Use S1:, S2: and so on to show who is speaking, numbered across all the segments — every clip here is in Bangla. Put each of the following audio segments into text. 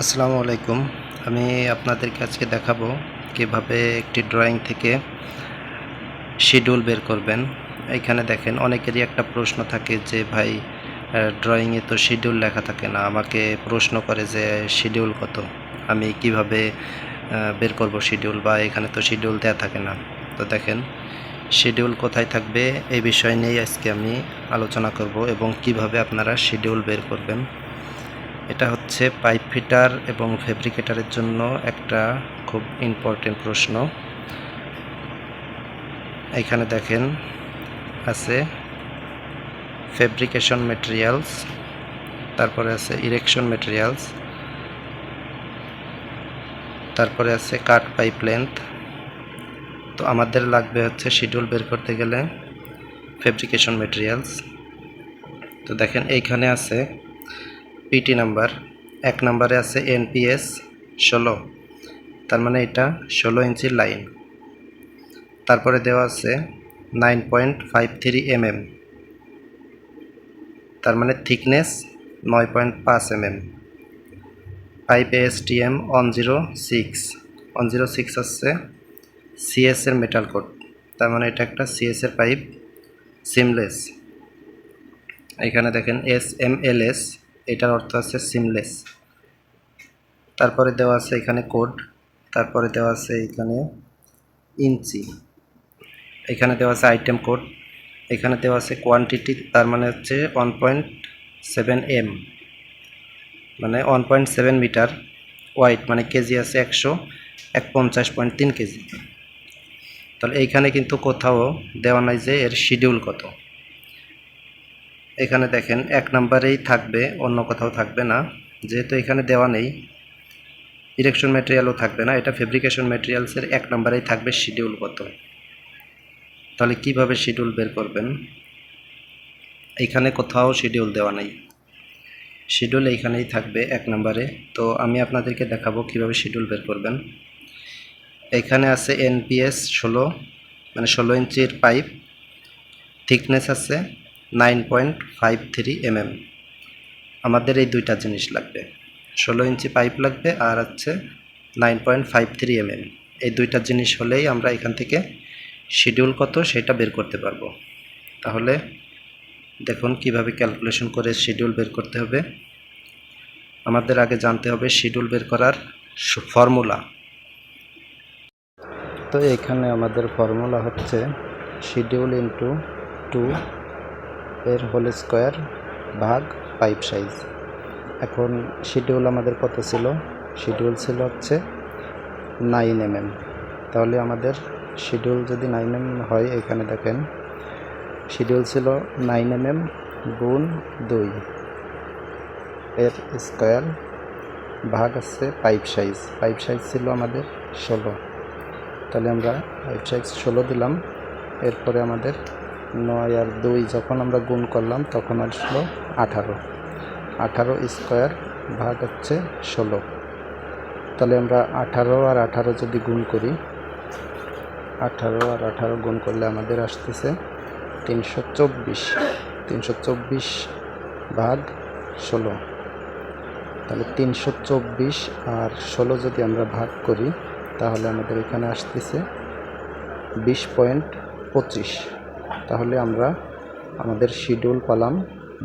S1: আসসালামু আলাইকুম। আমি আপনাদেরকে আজকে দেখাবো কীভাবে একটি ড্রয়িং থেকে শিডিউল বের করবেন। এখানে দেখেন, অনেকেরই একটা প্রশ্ন থাকে যে, ভাই ড্রয়িংয়ে তো শিডিউল লেখা থাকে না। আমাকে প্রশ্ন করে যে, শিডিউল কত? আমি কীভাবে বের করব শিডিউল? বা এখানে তো শিডিউল দেওয়া থাকে না। তো দেখেন, শিডিউল কোথায় থাকবে? এই বিষয় নিয়েই আজকে আমি আলোচনা করব এবং কীভাবে আপনারা শিডিউল বের করবেন। এটা হচ্ছে পাইপ ফিটার এবং ফেব্রিকেটারের জন্য একটা খুব ইম্পর্টেন্ট প্রশ্ন। এখানে দেখেন, আছে ফেব্রিকেশন মেটেরিয়ালস তারপরে আছে ইরেকশন মেটেরিয়ালস তারপরে আছে কাট পাইপ লেন্থ তো আমাদের লাগবে হচ্ছে শিডিউল বের করতে গেলে ফেব্রিকেশন মেটেরিয়ালস তো দেখেন, এইখানে আছে পিটি নাম্বার এক নাম্বারে আছে এনপিএস ষোলো। তার মানে এটা ষোলো ইঞ্চির লাইন তারপরে দেওয়া আছে nine point five three MM তার মানে থিকনেস নয় পয়েন্ট পাঁচ MM pipe STM one zero six one zero six হচ্ছে সিএস এর মেটাল কোড তার মানে এটা একটা সিএস এর পাইপ সিমলেস এখানে দেখেন এস এম এল এস এটার অর্থ আছে সিমলেস তারপরে দেওয়া আছে এখানে কোড তারপরে দেওয়া আছে এখানে ইঞ্চি এখানে দেওয়া আছে আইটেম কোড এখানে দেওয়া আছে কোয়ান্টিটি তার মানে হচ্ছে ওয়ান পয়েন্ট সেভেন এম মানে one point seven metre weight মানে কেজি আছে একশো, এক পঞ্চাশ পয়েন্ট তিন কেজি তাহলে এইখানে কিন্তু কোথাও দেওয়া নাই যে এর শিডিউল কত। এখানে দেখেন, এক নাম্বারেই থাকবে, অন্য কোথাও থাকবে না। যেহেতু এখানে দেওয়া নেই ইরেকশন ম্যাটেরিয়ালও থাকবে না। এটা ফেব্রিকেশন ম্যাটেরিয়ালসের এক নাম্বারেই থাকবে শিডিউল কত তাহলে কীভাবে শিডিউল বের করবেন? এইখানে কোথাও শিডিউল দেওয়া নেই। শিডিউল এইখানেই থাকবে এক নম্বরে। তো আমি আপনাদেরকে দেখাবো কীভাবে শিডিউল বের করবেন। এখানে আছে এনপিএস ষোলো মানে ষোলো ইঞ্চির পাইপ থিকনেস আছে nine point five three MM. আমাদের এই দুইটা জিনিস লাগবে। ষোলো ইঞ্চি পাইপ লাগবে আর হচ্ছে nine point five three MM. এই দুইটা জিনিস হলেই আমরা এখান থেকে শিডিউল কত সেটা বের করতে পারব। তাহলে দেখুন কীভাবে ক্যালকুলেশন করে শিডিউল বের করতে হবে। আমাদের আগে জানতে হবে শিডিউল বের করার ফর্মুলা। তো এখানে আমাদের ফর্মুলা হচ্ছে শিডিউল ইন্টু টু এর হোল স্কোয়ার ভাগ পাইপ সাইজ এখন শিডিউল আমাদের কত ছিল? শিডিউল ছিল হচ্ছে নাইন এমএম তাহলে আমাদের শিডিউল যদি নাইন এম হয় এখানে দেখেন শিডিউল ছিল নাইন এমএম গুণ দুই। এর স্কোয়ার ভাগ আছে পাইপ সাইজ পাইপ সাইজ ছিল আমাদের ষোলো। তাহলে আমরা পাইপ সাইজ ষোলো দিলাম। এরপরে আমাদের নয় আর দুই যখন আমরা গুণ করলাম, তখন আসলো আঠারো। আঠারো স্কোয়ার ভাগ হচ্ছে ষোলো। তাহলে আমরা আঠারো আর আঠারো যদি গুণ করি, আঠারো আর আঠারো গুণ করলে আমাদের আসতেছে তিনশো চব্বিশ। তিনশো চব্বিশ ভাগ ষোলো। তাহলে তিনশো চব্বিশ আর ষোলো যদি আমরা ভাগ করি, তাহলে আমাদের এখানে আসতেছে বিশ পয়েন্ট পঁচিশ। তাহলে আমরা আমাদের শিডিউল পালাম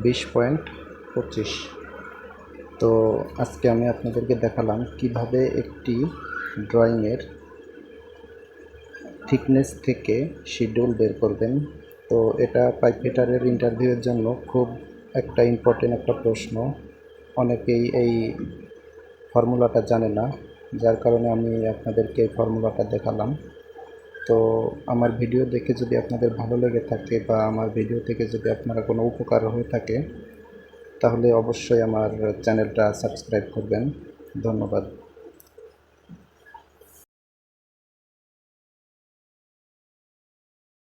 S1: বিশ পয়েন্ট পঁচিশ। তো আজকে আমি আপনাদেরকে দেখালাম কীভাবে একটি ড্রয়িংয়ের থিকনেস থেকে শিডিউল বের করবেন। তো এটা পাইপ ফিটারের ইন্টারভিউয়ের জন্য খুব একটা ইম্পর্টেন্ট একটা প্রশ্ন। অনেকেই এই ফর্মুলাটা জানে না, যার কারণে আমি আপনাদেরকে এই ফর্মুলাটা দেখালাম। তো আমার ভিডিও দেখে যদি আপনাদের ভালো লেগে থাকে বা আমার ভিডিও থেকে যদি আপনারা কোনো উপকার হয়ে থাকে, তাহলে অবশ্যই আমার চ্যানেলটা সাবস্ক্রাইব করবেন। ধন্যবাদ।